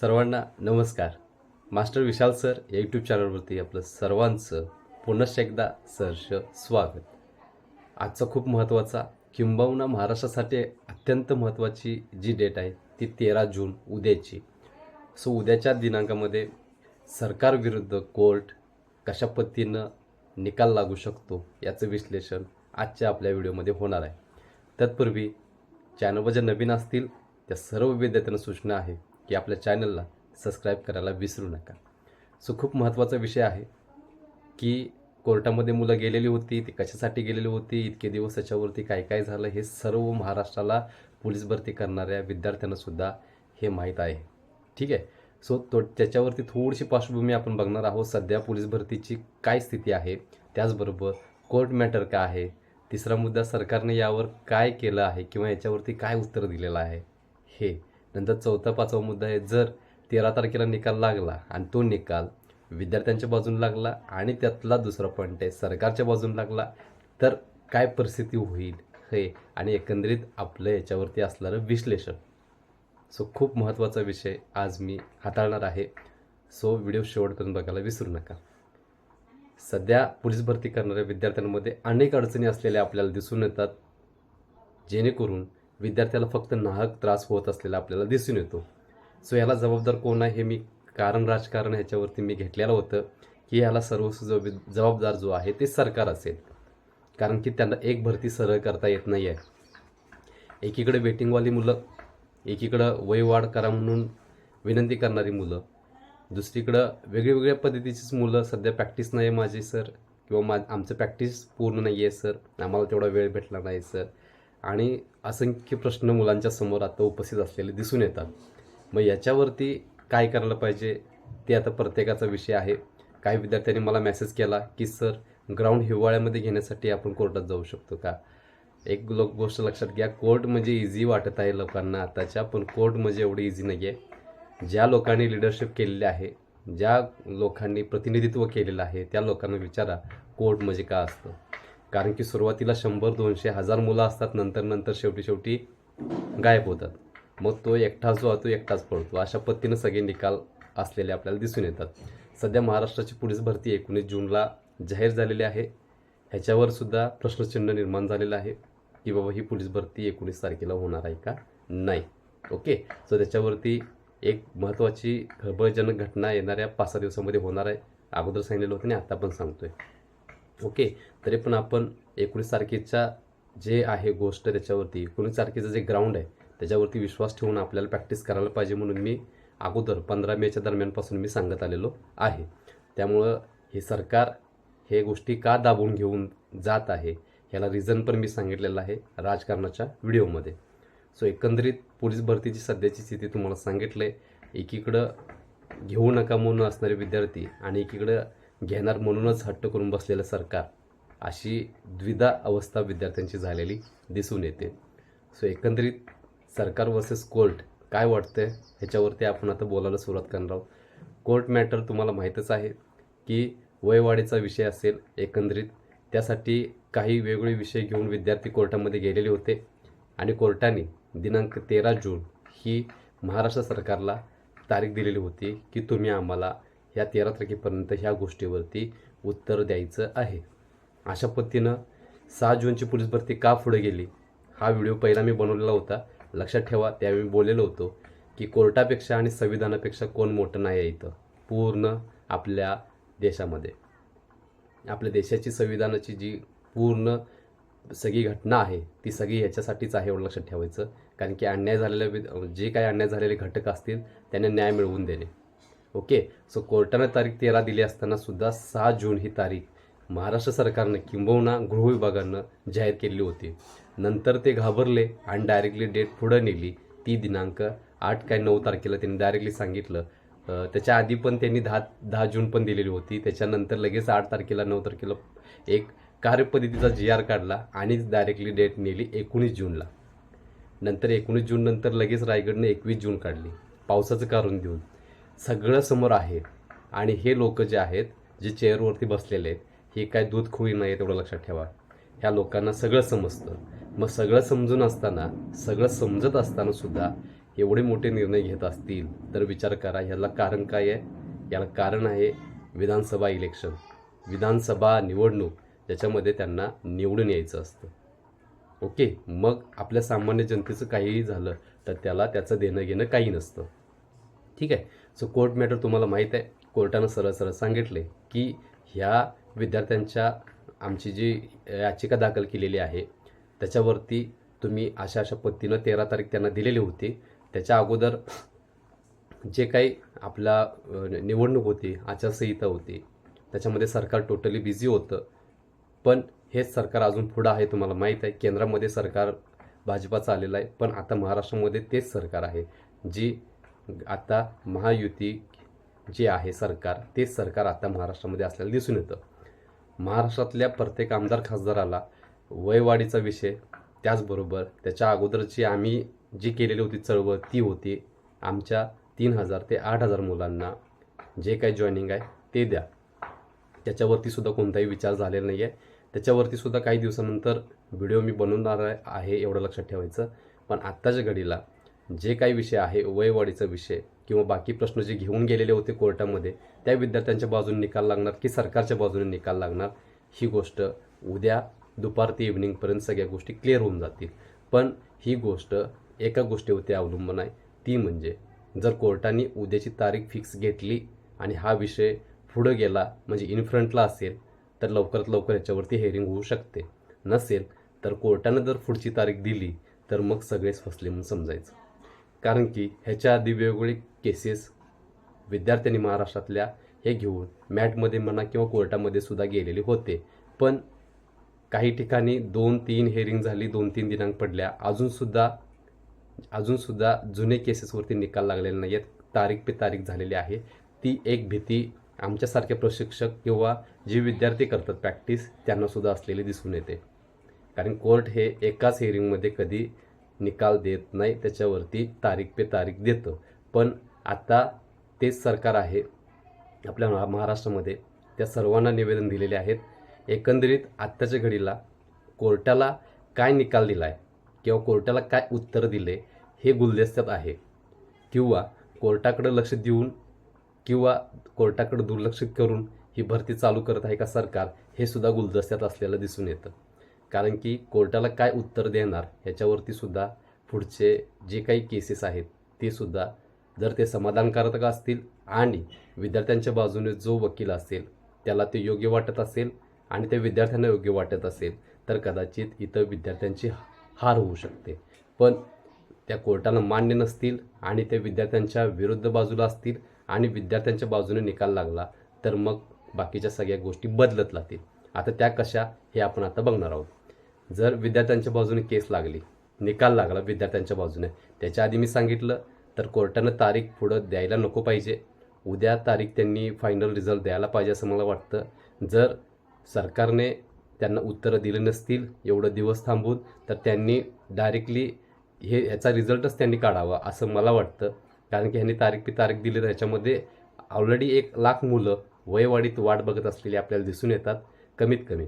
सर्वांना नमस्कार. Master Vishal sir या यूट्यूब चॅनलवरती आपलं सर्वांचं पुनश्च एकदा सहर्ष स्वागत. आजचा खूप महत्त्वाचा किंबहुना महाराष्ट्रासाठी अत्यंत महत्त्वाची जी डेट आहे ती तेरा जून उद्याची. सो उद्याच्या दिनांकामध्ये सरकारविरुद्ध कोर्ट कशा पद्धतीनं निकाल लागू शकतो याचं विश्लेषण आजच्या आपल्या व्हिडिओमध्ये होणार आहे. तत्पूर्वी चॅनलवर जे नवीन असतील त्या सर्व विद्यार्थ्यांना सूचना आहे. की आपल्या चॅनलला सबस्क्राईब करायला विसरू नका. सो खूप महत्त्वाचा विषय आहे की कोर्टामध्ये मुलं गेलेली होती ती कशासाठी गेलेली होती इतके दिवस त्याच्यावरती काय काय झालं हे सर्व महाराष्ट्राला पोलीस भरती करणाऱ्या विद्यार्थ्यांनासुद्धा हे माहीत आहे. ठीक आहे? सो तो त्याच्यावरती थोडीशी पार्श्वभूमी आपण बघणार आहोत. सध्या पोलीस भरतीची काय स्थिती आहे त्याचबरोबर कोर्ट मॅटर काय आहे तिसरा मुद्दा सरकारने यावर काय केलं आहे किंवा याच्यावरती काय उत्तर दिलेलं आहे हे नंतर चौथा पाचवा मुद्दा आहे जर तेरा तारखेला निकाल लागला आणि तो निकाल विद्यार्थ्यांच्या बाजून लागला आणि त्यातला दुसरा पॉईंट आहे सरकारच्या बाजून लागला तर काय परिस्थिती होईल हे आणि एकंदरीत आपलं याच्यावरती असणारं विश्लेषण. सो खूप महत्त्वाचा विषय आज मी हाताळणार आहे. सो व्हिडिओ शेवटपर्यंत बघायला विसरू नका. सध्या पोलीस भरती करणाऱ्या विद्यार्थ्यांमध्ये अनेक अडचणी असलेल्या आपल्याला दिसून येतात जेणेकरून विद्यार्थ्याला फक्त नाहक त्रास होत असलेला आपल्याला दिसून येतो. सो याला जबाबदार कोण आहे हे मी कारण राजकारण ह्याच्यावरती मी घेतलेलं होतं की याला सर्व जब जबाबदार जो आहे ते सरकार असेल. कारण की त्यांना एक भरती सरळ करता येत नाही आहे एकीकडे वेटिंगवाली मुलं एकीकडं वयवाढ करा म्हणून विनंती करणारी मुलं दुसरीकडं वेगवेगळ्या पद्धतीचीच मुलं सध्या प्रॅक्टिस नाही आहे माझी सर किंवा मा आमचं प्रॅक्टिस पूर्ण नाही आहे सर आम्हाला तेवढा वेळ भेटला नाही सर आणि असंख्य प्रश्न मुलांच्या समोर आता उपस्थित असलेले दिसून येतात. मग याच्यावरती काय करायला पाहिजे? ते आता प्रत्येकाचा विषय आहे. काही विद्यार्थ्यांनी मला मेसेज केला की सर ग्राउंड हिवाळ्यामध्ये घेण्यासाठी आपण कोर्टात जाऊ शकतो का? एक लोक गोष्ट लक्षात घ्या. कोर्ट म्हणजे इझी वाटत आहे लोकांना आताच्या पण कोर्ट म्हणजे एवढी इझी नाही आहे ज्या लोकांनी लिडरशिप केलेली आहे ज्या लोकांनी प्रतिनिधित्व केलेलं आहे त्या लोकांना विचारा कोर्ट म्हणजे का असतं? कारण की सुरुवातीला शंभर दोनशे हजार मुलं असतात नंतर नंतर शेवटी शेवटी गायब होतात. मग तो एकटा जो आहे तो एकटाच पडतो अशा पद्धतीनं सगळे निकाल असलेले आपल्याला दिसून येतात. सध्या महाराष्ट्राची पोलीस भरती एकोणीस जूनला जाहीर झालेली आहे. ह्याच्यावर सुद्धा प्रश्नचिन्ह निर्माण झालेलं आहे की बाबा ही पोलीस भरती एकोणीस तारखेला होणार आहे का? नाही. ओके? सो त्याच्यावरती एक महत्त्वाची खळबळजनक घटना येणाऱ्या पाच सहा दिवसामध्ये होणार आहे. अगोदर सांगितलेलं होतं आणि आता पण सांगतोय. ओके? तरी पण आपण एकोणीस तारखेच्या जे आहे गोष्ट त्याच्यावरती एकोणीस तारखेचं जे ग्राउंड आहे त्याच्यावरती विश्वास ठेवून आपल्याला प्रॅक्टिस करायला पाहिजे म्हणून मी अगोदर पंधरा मेच्या दरम्यानपासून मी सांगत आलेलो आहे. त्यामुळं हे सरकार हे गोष्टी का दाबून घेऊन जात आहे ह्याला रिझन पण मी सांगितलेलं आहे राजकारणाच्या व्हिडिओमध्ये. सो एकंदरीत पोलीस भरतीची सध्याची स्थिती तुम्हाला सांगितलं आहे एकीकडं घेऊ नका म्हणून असणारे विद्यार्थी आणि एकीकडं घेणार म्हणूनच हट्ट करून बसलेलं सरकार. अशी द्विधा अवस्था विद्यार्थ्यांची झालेली दिसून येते. सो एकंदरीत सरकार वर्सेस कोर्ट काय वाटतंय? ह्याच्यावरती आपण आता बोलायला सुरुवात करणार आहोत. कोर्ट मॅटर तुम्हाला माहीतच आहे की वयवाढीचा विषय असेल एकंदरीत. त्यासाठी काही वेगवेगळे विषय घेऊन विद्यार्थी कोर्टामध्ये गेलेले होते. आणि कोर्टाने दिनांक तेरा जून ही महाराष्ट्र सरकारला तारीख दिलेली होती की तुम्ही आम्हाला ह्या तेरा तारखेपर्यंत ह्या गोष्टीवरती उत्तर द्यायचं आहे. अशा पद्धतीनं सहा जूनची पोलीस भरती का पुढे गेली? हा व्हिडिओ पहिला मी बनवलेला होता. लक्षात ठेवा त्यावेळी मी बोललेलो होतो की कोर्टापेक्षा आणि संविधानापेक्षा कोण मोठं नाही आहे इथं. पूर्ण आपल्या देशामध्ये. आपल्या देशाची संविधानाची जी पूर्ण सगळी घटना आहे ती सगळी ह्याच्यासाठीच आहे एवढं लक्षात ठेवायचं. कारण की अन्याय झालेल्या जे काही अन्याय झालेले घटक असतील त्यांना न्याय मिळवून देणे. ओके? सो कोर्टानं तारीख तेरा दिली असताना सुद्धा सहा जून ही तारीख महाराष्ट्र सरकारनं किंबहुना गृहविभागानं जाहीर केलेली होती. नंतर ते घाबरले आणि डायरेक्टली डेट पुढं नेली. ती दिनांक आठ काय नऊ तारखेला त्यांनी डायरेक्टली सांगितलं. त्याच्या आधी पण त्यांनी दहा दहा जून पण दिलेली होती. त्याच्यानंतर लगेच आठ तारखेला नऊ तारखेला एक कार्यपद्धतीचा जी आर काढला आणि डायरेक्टली डेट नेली एकोणीस जूनला. नंतर एकोणीस जून नंतर लगेच रायगडने एकवीस जून काढली. पावसाचं कारण देऊन. सगळं समोर आहे. आणि हे लोक जे आहेत जे चेअरवरती बसलेले आहेत हे काय दूध खोई नाही तेवढं लक्षात ठेवा. ह्या लोकांना सगळं समजतं. मग सगळं समजून असताना सगळं समजत असताना सुद्धा एवढे मोठे निर्णय घेत असतील तर विचार करा ह्याला कारण काय आहे? याला कारण आहे विधानसभा इलेक्शन. विधानसभा निवडणूक ज्याच्यामध्ये त्यांना निवडून यायचं असतं. ओके? मग आपल्या सामान्य जनतेचं काहीही झालं तर त्याला त्याचं देणं घेणं काही नसतं. ठीक आहे? सो कोर्ट मॅटर तुम्हाला माहीत आहे. कोर्टानं सरळ सरळ सांगितले की ह्या विद्यार्थ्यांच्या आमची जी याचिका दाखल केलेली आहे त्याच्यावरती तुम्ही अशा अशा पद्धतीनं तेरा तारीख त्यांना दिलेली होती. त्याच्या अगोदर जे काही आपला निवडणूक होती आचारसंहिता होती त्याच्यामध्ये सरकार टोटली बिझी होतं. पण हेच सरकार अजून पुढं आहे तुम्हाला माहीत आहे. केंद्रामध्ये सरकार भाजपाचं आलेलं आहे पण आता महाराष्ट्रामध्ये तेच सरकार आहे जी आता महायुती जे आहे सरकार तेच सरकार आता महाराष्ट्रामध्ये असल्याला दिसून येतं. महाराष्ट्रातल्या प्रत्येक आमदार खासदाराला वयवाढीचा विषय त्याचबरोबर त्याच्या अगोदरची आम्ही जी केलेली होती चळवळ ती होती आमच्या तीन हजार ते आठ हजार मुलांना जे काही जॉईनिंग आहे ते द्या. त्याच्यावरती सुद्धा कोणताही विचार झालेला नाही आहे त्याच्यावरती सुद्धा काही दिवसानंतर व्हिडिओ मी बनवणार आहे- आहे एवढं लक्षात ठेवायचं. पण आत्ताच्या घडीला जे काही विषय आहे वयवाढीचा विषय किंवा बाकी प्रश्न जे घेऊन गेलेले होते कोर्टामध्ये त्या विद्यार्थ्यांच्या बाजूने निकाल लागणार की सरकारच्या बाजूने निकाल लागणार ही गोष्ट उद्या दुपार ते इव्हनिंगपर्यंत सगळ्या गोष्टी क्लिअर होऊन जातील. पण ही गोष्ट एका गोष्टीवरती अवलंबून आहे. ती म्हणजे जर कोर्टाने उद्याची तारीख फिक्स घेतली आणि हा विषय पुढं गेला म्हणजे इनफ्रंटला असेल तर लवकरात लवकर याच्यावरती हेअरिंग होऊ शकते. नसेल तर कोर्टानं जर पुढची तारीख दिली तर मग सगळेच फसले म्हणून समजायचं. कारण की ह्याच्या आधी वेगवेगळे केसेस विद्यार्थ्यांनी महाराष्ट्रातल्या हे घेऊन मॅटमध्ये म्हणा किंवा कोर्टामध्ये सुद्धा गेलेले होते. पण काही ठिकाणी दोन तीन हेअरिंग झाली दोन तीन दिनांक पडल्या. अजूनसुद्धा अजूनसुद्धा जुने केसेसवरती निकाल लागलेले नाही आहेत तारीख पे तारीख झालेली आहे. ती एक भीती आमच्यासारखे प्रशिक्षक किंवा जे विद्यार्थी करतात प्रॅक्टिस त्यांनासुद्धा असलेली दिसून येते. कारण कोर्ट हे एकाच हेरिंगमध्ये कधी निकाल देत नाही त्याच्यावरती तारीख पे तारीख देतं. पण आता तेच सरकार आहे आपल्या महा- महाराष्ट्रामध्ये त्या सर्वांना निवेदन दिलेले आहेत एकंदरीत आत्ताच्या घडीला कोर्टाला काय निकाल दिला आहे किंवा कोर्टाला काय उत्तर दिले हे गुलदस्त्यात आहे. किंवा कोर्टाकडे लक्ष देऊन किंवा कोर्टाकडे दुर्लक्ष करून ही भरती चालू करत आहे का सरकार हे सुद्धा गुलदस्त्यात असलेलं दिसून येतं. कारण की कोर्टाला काय उत्तर देणार ह्याच्यावरती सुद्धा पुढचे जे काही केसेस आहेत ते सुद्धा जर ते समाधानकारक असतील आणि विद्यार्थ्यांच्या बाजूने जो वकील असेल त्याला ते योग्य वाटत असेल आणि ते विद्यार्थ्यांना योग्य वाटत असेल तर कदाचित इथं विद्यार्थ्यांची हार होऊ शकते. पण त्या कोर्टाला मान्य नसतील आणि ते विद्यार्थ्यांच्या विरुद्ध बाजूला असतील आणि विद्यार्थ्यांच्या बाजूने निकाल लागला तर मग बाकीच्या सगळ्या गोष्टी बदलत लागतील आता त्या कशा हे आपण आता बघणार आहोत. जर विद्यार्थ्यांच्या बाजूने केस लागली निकाल लागला विद्यार्थ्यांच्या बाजूने त्याच्या आधी मी सांगितलं तर कोर्टानं तारीख पुढं द्यायला नको पाहिजे. उद्या तारीख त्यांनी फायनल रिझल्ट द्यायला पाहिजे असं मला वाटतं. जर सरकारने त्यांना उत्तरं दिली नसतील एवढं दिवस थांबून तर त्यांनी डायरेक्टली हे ह्याचा रिझल्टच त्यांनी काढावा असं मला वाटतं. कारण की ह्यांनी तारीख पी तारीख दिली तर ह्याच्यामध्ये ऑलरेडी एक लाख मुलं वयवाढीत वाट बघत असलेली आपल्याला दिसून येतात कमीत कमी.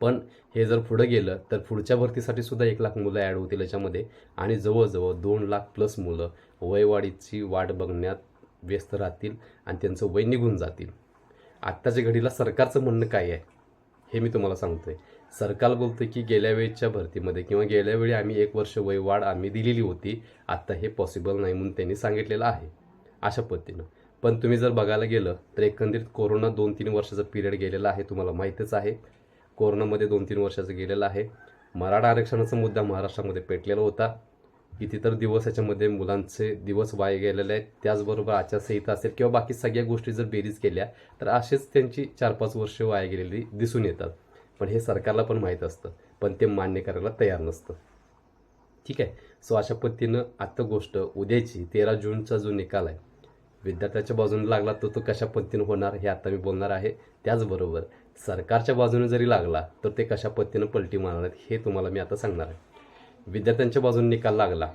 पण हे जर पुढं गेलं तर पुढच्या भरतीसाठी सुद्धा एक लाख मुलं ॲड होतील याच्यामध्ये. आणि जवळजवळ दोन लाख प्लस मुलं वयवाढीची वाट बघण्यात व्यस्त राहतील आणि त्यांचं वय निघून जातील. आत्ताच्या घडीला सरकारचं म्हणणं काय आहे हे मी तुम्हाला सांगतोय. सरकार बोलतं की गेल्या वेळेच्या भरतीमध्ये किंवा गेल्या वेळी आम्ही एक वर्ष वयवाढ आम्ही दिलेली होती आत्ता हे पॉसिबल नाही म्हणून त्यांनी सांगितलेलं आहे अशा पद्धतीनं. पण तुम्ही जर बघायला गेलं तर एकंदरीत कोरोना दोन तीन वर्षाचा पिरियड गेलेला आहे तुम्हाला माहीतच आहे. कोरोनामध्ये दोन तीन वर्षाचं गेलेलं आहे. मराठा आरक्षणाचा मुद्दा महाराष्ट्रामध्ये पेटलेला होता. किती तर दिवस याच्यामध्ये मुलांचे दिवस वाया गेलेले आहेत. त्याचबरोबर आचारसंहिता असेल किंवा बाकी सगळ्या गोष्टी जर बेरीज केल्या तर असेच त्यांची चार पाच वर्ष वाया गेलेली दिसून येतात. पण हे सरकारला पण माहीत असतं. पण ते मान्य करायला तयार नसतं. ठीक आहे? सो अशा पद्धतीनं आत्ता गोष्ट उद्याची तेरा जूनचा जो निकाल आहे विद्यार्थ्याच्या बाजूने लागला तर तो कशा पद्धतीनं होणार हे आता मी बोलणार आहे. त्याचबरोबर सरकारच्या बाजूने जरी लागला तर ते कशा पद्धतीनं पलटी मारणार आहेत हे तुम्हाला मी आता सांगणार आहे. विद्यार्थ्यांच्या बाजूने निकाल लागला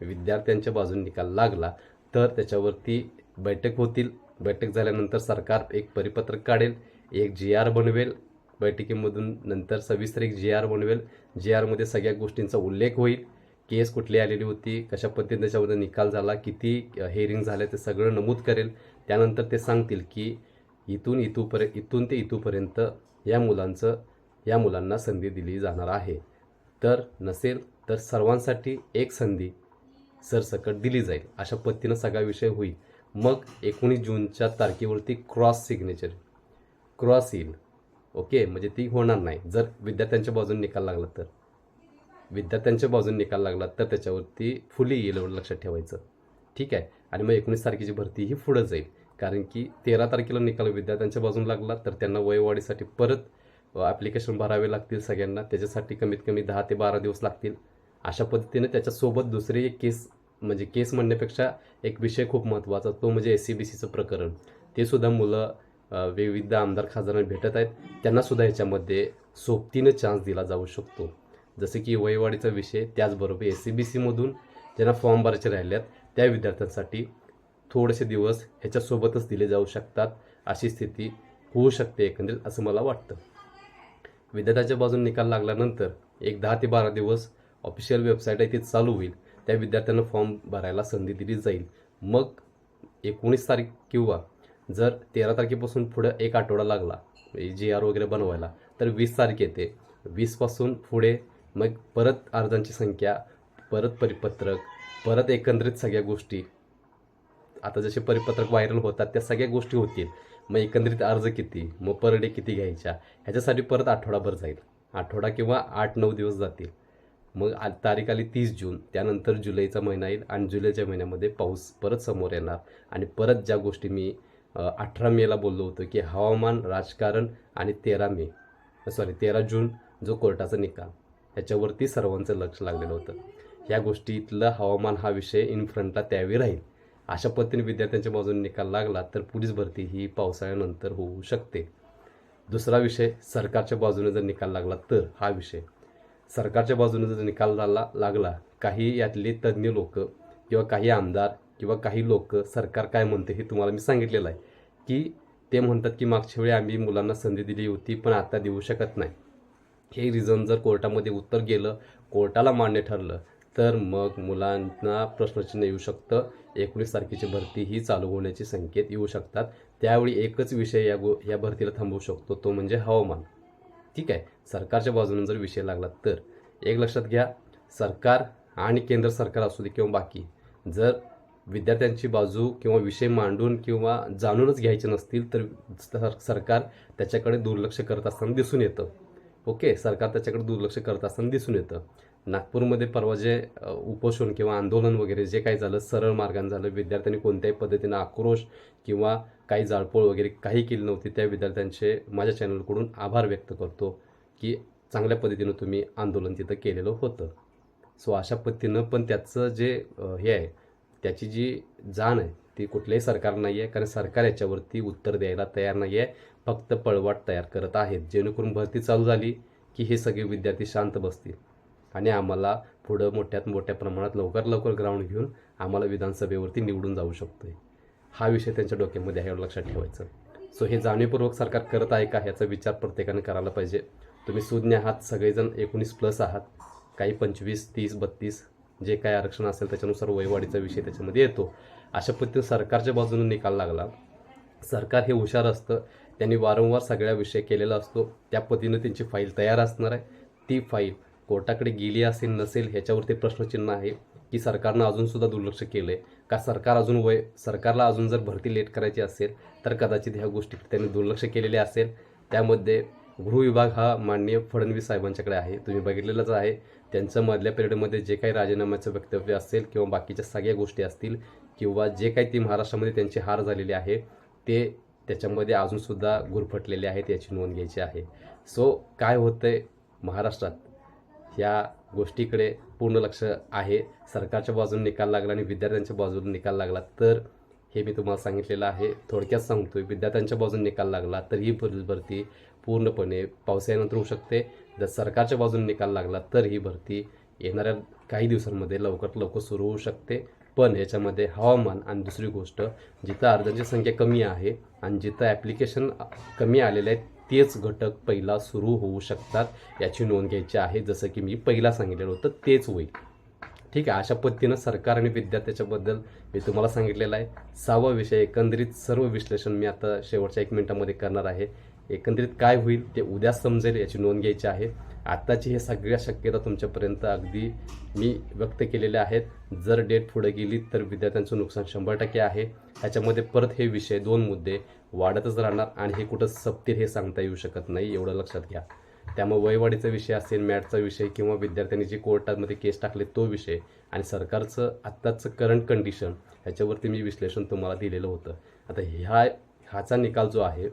विद्यार्थ्यांच्या बाजूने निकाल लागला तर त्याच्यावरती बैठक होतील. बैठक झाल्यानंतर सरकार एक परिपत्रक काढेल एक जी आर बनवेल. बैठकीमधून नंतर सविस्तर एक जी आर बनवेल. जी आरमध्ये सगळ्या गोष्टींचा उल्लेख होईल. केस कुठली आलेली होती कशा पद्धतीने त्याच्यामध्ये निकाल झाला किती हेअरिंग झाले ते सगळं नमूद करेल. त्यानंतर ते सांगतील की इथून इथूपर्यंत इथून ते इथूपर्यंत या मुलांचं या मुलांना संधी दिली जाणार आहे. तर नसेल तर सर्वांसाठी एक संधी सरसकट दिली जाईल अशा पद्धतीनं सगळा विषय होईल. मग एकोणीस जूनच्या तारखेवरती क्रॉस सिग्नेचर क्रॉस येईल. ओके? म्हणजे ती होणार नाही. जर विद्यार्थ्यांच्या बाजूने निकाल लागला तर. विद्यार्थ्यांच्या बाजूने निकाल लागला तर त्याच्यावरती फुली येईल एवढं लक्षात ठेवायचं. ठीक आहे? आणि मग एकोणीस तारखेची भरती ही पुढं जाईल. कारण की तेरा तारखेला निकाल विद्यार्थ्यांच्या बाजून लागला तर त्यांना वयवाढीसाठी परत ॲप्लिकेशन भरावे लागतील सगळ्यांना. त्याच्यासाठी कमीत कमी दहा ते बारा दिवस लागतील. अशा पद्धतीने त्याच्यासोबत दुसरी एक केस म्हणजे केस म्हणण्यापेक्षा एक विषय खूप महत्त्वाचा तो म्हणजे एस सी बी सीचं प्रकरण. ते सुद्धा मुलं विविध आमदार खासदारांना भेटत आहेत. त्यांनासुद्धा ह्याच्यामध्ये सोबतीनं चान्स दिला जाऊ शकतो. जसे की वयवाढीचा विषय त्याचबरोबर एस सी बी सीमधून ज्यांना फॉर्म भरायचे राहिल्यात त्या विद्यार्थ्यांसाठी थोडेसे दिवस ह्याच्यासोबतच दिले जाऊ शकतात अशी स्थिती होऊ शकते एकंदरीत असं मला वाटतं. विद्यार्थ्याच्या बाजून निकाल लागल्यानंतर एक दहा ते बारा दिवस ऑफिशियल वेबसाईट आहे ती चालू होईल. त्या विद्यार्थ्यांना फॉर्म भरायला संधी दिली जाईल. मग एकोणीस तारीख किंवा जर तेरा तारखेपासून पुढं एक आठवडा लागला म्हणजे जी आर वगैरे बनवायला तर वीस तारीख येते. वीसपासून पुढे मग परत अर्जांची संख्या परत परिपत्रक परत एकंदरीत सगळ्या गोष्टी आता जसे परिपत्रक व्हायरल होतात त्या सगळ्या गोष्टी होतील. मग एकंदरीत अर्ज किती? मग पर डे किती घ्यायच्या ह्याच्यासाठी परत आठवडाभर जाईल. आठवडा किंवा आठ नऊ दिवस जातील. मग आ तारीख आली तीस जून. त्यानंतर जुलैचा महिना येईल आणि जुलैच्या महिन्यामध्ये पाऊस परत समोर येणार. आणि परत ज्या गोष्टी मी अठरा मेला बोललो होतो की हवामान राजकारण आणि तेरा मे सॉरी तेरा जून जो कोर्टाचा निकाल ह्याच्यावरती सर्वांचं लक्ष लागलेलं होतं. ह्या गोष्टीतलं हवामान हा विषय इन फ्रंटला त्यावेळी राहील. अशा पद्धतीने विद्यार्थ्यांच्या बाजूने निकाल लागला तर पोलीस भरती ही पावसाळ्यानंतर होऊ शकते. दुसरा विषय सरकारच्या बाजूने जर निकाल लागला तर हा विषय. सरकारच्या बाजूने जर निकाल झाला लागला काही यातले तज्ज्ञ लोक किंवा काही आमदार किंवा काही लोक सरकार काय म्हणते हे तुम्हाला मी सांगितलेलं आहे. की ते म्हणतात की मागच्या वेळी आम्ही मुलांना संधी दिली होती पण आता देऊ शकत नाही. हे रिझन जर कोर्टामध्ये उत्तर गेलं कोर्टाला मान्य ठरलं तर मग मुलांना प्रश्नचिन्ह येऊ शकतं. एकोणीस तारखेची भरती ही चालू होण्याचे संकेत येऊ शकतात. त्यावेळी एकच विषय या गो या भरतीला थांबवू शकतो तो म्हणजे हवामान. ठीक आहे? सरकारच्या बाजूने जर विषय लागला तर. एक लक्षात घ्या सरकार आणि केंद्र सरकार असू दे किंवा बाकी जर विद्यार्थ्यांची बाजू किंवा विषय मांडून किंवा जाणूनच घ्यायचे नसतील तर सरकार त्याच्याकडे दुर्लक्ष करत असताना दिसून येतं. ओके? सरकार त्याच्याकडे दुर्लक्ष करत असताना दिसून येतं. नागपूरमध्ये परवा जे उपोषण किंवा आंदोलन वगैरे जे काही झालं सरळ मार्गाने झालं विद्यार्थ्यांनी कोणत्याही पद्धतीनं आक्रोश किंवा काही जाळपोळ वगैरे काही केली नव्हती त्या विद्यार्थ्यांचे माझ्या चॅनलकडून आभार व्यक्त करतो की चांगल्या पद्धतीनं तुम्ही आंदोलन तिथं केलेलं होतं. सो अशा पद्धतीनं पण त्याचं जे हे आहे त्याची जी जाण आहे ती कुठल्याही सरकार नाही आहे कारण सरकार याच्यावरती उत्तर द्यायला तयार नाही आहे फक्त पळवाट तयार करत आहेत. जेणेकरून भरती चालू झाली की हे सगळे विद्यार्थी शांत बसतील. आणि आम्हाला पुढं मोठ्यात मोठ्या प्रमाणात लवकर लवकर ग्राउंड घेऊन आम्हाला विधानसभेवरती निवडून जाऊ शकतोय. हा विषय त्यांच्या डोक्यामध्ये आहे एवढं लक्षात ठेवायचं. सो हे जाणीवपूर्वक सरकार करत आहे का ह्याचा विचार प्रत्येकाने करायला पाहिजे. तुम्ही सुज्ञ आहात सगळेजण एकोणीस प्लस आहात. काही पंचवीस तीस बत्तीस जे काही आरक्षण असेल त्याच्यानुसार वयवाढीचा विषय त्याच्यामध्ये येतो. अशा पद्धतीने सरकारच्या बाजूने निकाल लागला. सरकार हे हुशार असतं. त्यांनी वारंवार सगळ्या विषय केलेला असतो. त्या पद्धतीनं त्यांची फाईल तयार असणार आहे. ती फाईल कोर्टाकडे गेली असेल नसेल ह्याच्यावरती प्रश्नचिन्ह आहे की सरकारनं अजूनसुद्धा दुर्लक्ष केलं आहे का सरकार अजून वय सरकारला अजून जर भरती लेट करायची असेल तर कदाचित ह्या गोष्टी त्यांनी दुर्लक्ष केलेले असेल. त्यामध्ये गृहविभाग हा माननीय फडणवीस साहेबांच्याकडे आहे. तुम्ही बघितलेलंच आहे. त्यांचं मधल्या पिरियडमध्ये जे काही राजीनाम्याचं वक्तव्य असेल किंवा बाकीच्या सगळ्या गोष्टी असतील किंवा जे काही ती महाराष्ट्रामध्ये त्यांची हार झालेली आहे ते त्याच्यामध्ये अजूनसुद्धा गुरफटलेले आहेत याची नोंद घ्यायची आहे. सो काय होतं आहे महाराष्ट्रात? या गोष्टीकडे पूर्ण लक्ष आहे. सरकारच्या बाजूने निकाल लागला आणि विद्यार्थ्यांच्या बाजूने निकाल लागला. तर हे मी तुम्हाला सांगितलेलं आहे. थोडक्यात सांगतोय विद्यार्थ्यांच्या बाजूने निकाल लागला तर ही भरती पूर्णपणे पावसाळ्यानंतर होऊ शकते. जर सरकारच्या बाजूने निकाल लागला तर ही भरती येणाऱ्या काही दिवसांमध्ये लवकरात लवकर सुरू होऊ शकते. पण याच्यामध्ये हवामान आणि दुसरी गोष्ट जिथं अर्जांची संख्या कमी आहे आणि जिथं ॲप्लिकेशन कमी आलेले आहेत तेच घटक पहिला सुरू होऊ शकतात याची नोंद घ्यायची आहे. जसं की मी पहिला सांगितलेलं होतं तेच होईल ठीक आहे अशा पद्धतीनं सरकार आणि विद्यार्थ्याच्याबद्दल मी तुम्हाला सांगितलेलं आहे. सहावा विषय एकंदरीत सर्व विश्लेषण मी आता शेवटच्या एक मिनिटामध्ये करणार आहे. एकंदरीत काय होईल ते उद्या समजेल याची नोंद घ्यायची आहे. आत्ताची हे सगळ्या शक्यता तुमच्यापर्यंत अगदी मी व्यक्त केलेल्या आहेत. जर डेट पुढे गेली तर विद्यार्थ्यांचं नुकसान शंभर टक्के आहे. ह्याच्यामध्ये परत हे विषय दोन मुद्दे. वाढतच राहणार आणि हे कुठं सपतील हे सांगता येऊ शकत नाही एवढं लक्षात घ्या. त्यामुळे वयवाढीचा विषय असेल मॅटचा विषय किंवा विद्यार्थ्यांनी जे कोर्टामध्ये केस टाकले तो विषय आणि सरकारचं आत्ताचं करंट कंडिशन ह्याच्यावरती मी विश्लेषण तुम्हाला दिलेलं होतं. आता ह्या ह्याचा निकाल जो आहे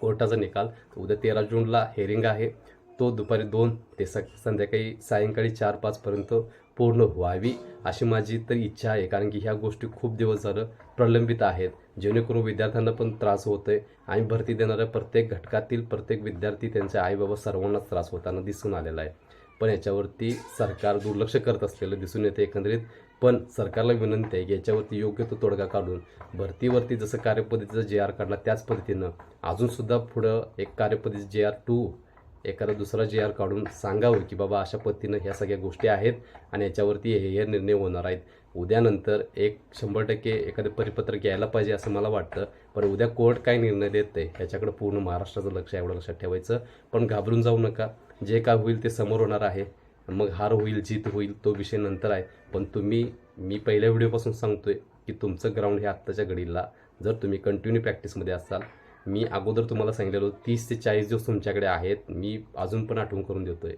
कोर्टाचा निकाल उद्या तेरा जूनला हेरिंग आहे. तो दुपारी दोन ते स संध्याकाळी सायंकाळी चार पाचपर्यंत पूर्ण व्हावी अशी माझी तर इच्छा आहे. कारण की ह्या गोष्टी खूप दिवस झालं प्रलंबित आहेत. जेणेकरून विद्यार्थ्यांना पण त्रास होतोय आणि भरती देणाऱ्या प्रत्येक घटकातील प्रत्येक विद्यार्थी त्यांचे आईबाबा सर्वांनाच त्रास होताना दिसून आलेला आहे. पण याच्यावरती सरकार दुर्लक्ष करत असलेलं दिसून येते एकंदरीत. पण सरकारला विनंती आहे की याच्यावरती योग्य तो तोडगा काढून भरतीवरती जसं कार्यपद्धतीचा जे आर काढला त्याच पद्धतीनं अजूनसुद्धा पुढं एक कार्यपद्धती जे आर टू एखादा दुसरा जे आर काढून सांगावं की बाबा अशा पद्धतीनं ह्या सगळ्या गोष्टी आहेत आणि याच्यावरती हे हे निर्णय होणार आहेत. उद्यानंतर एक शंभर टक्के एखादं परिपत्रक यायला पाहिजे असं मला वाटतं. पण उद्या कोर्ट काय निर्णय देत आहे ह्याच्याकडे पूर्ण महाराष्ट्राचं लक्ष एवढं लक्षात ठेवायचं. पण घाबरून जाऊ नका. जे काय होईल ते समोर होणार आहे. मग हार होईल जीत होईल तो विषय नंतर आहे. पण तुम्ही मी पहिल्या व्हिडिओपासून सांगतोय की तुमचं ग्राउंड हे आत्ताच्या घडीला जर तुम्ही कंटिन्यू प्रॅक्टिसमध्ये असाल मी अगोदर तुम्हाला सांगितलेलो तीस ते चाळीस दिवस तुमच्याकडे आहेत. मी अजून पण आठवण करून देतोय.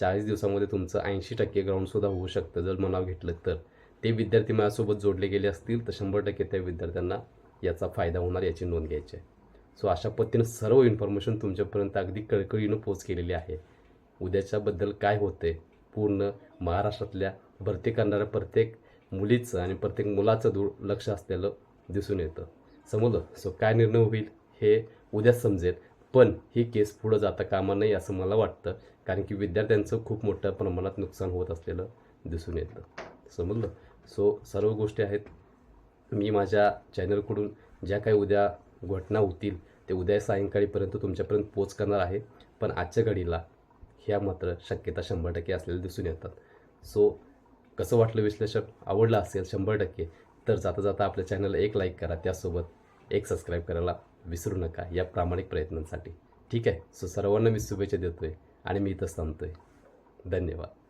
चाळीस दिवसामध्ये तुमचं ऐंशी टक्के ग्राउंडसुद्धा होऊ शकतं जर मनाव घेतलं तर. ते विद्यार्थी माझ्यासोबत जोडले गेले असतील तर शंभर टक्के त्या विद्यार्थ्यांना याचा फायदा होणार याची नोंद घ्यायची आहे. सो अशा पद्धतीनं सर्व इन्फॉर्मेशन तुमच्यापर्यंत अगदी कळकळीनं पोच केलेली आहे. उद्याच्याबद्दल काय होते पूर्ण महाराष्ट्रातल्या भरती करणाऱ्या प्रत्येक मुलीचं आणि प्रत्येक मुलाचं दूर लक्ष असलेलं दिसून येतं. समजलं? सो काय निर्णय होईल? हे उद्या समजेल. पण ही केस पुढं जाता कामा नाही असं मला वाटतं. कारण की विद्यार्थ्यांचं खूप मोठ्या प्रमाणात नुकसान होत असलेलं दिसून येतं. समजलं? सो सर्व गोष्टी आहेत. मी माझ्या चॅनलकडून ज्या काही उद्या घटना होतील ते उद्या सायंकाळीपर्यंत तुमच्यापर्यंत पोच करणार आहे. पण आजच्या घडीला ह्या मात्र शक्यता शंभर टक्के असलेल्या दिसून येतात. सो कसं वाटलं विश्लेषक? आवडलं असेल शंभर टक्के. तर जाता जाता आपल्या चॅनलला एक लाईक करा. त्यासोबत एक सबस्क्राईब करायला विसरू नका या प्रामाणिक प्रयत्नांसाठी. ठीक आहे? सो सर्वांना मी शुभेच्छा देतोय आणि मी इथंच थांबतोय धन्यवाद.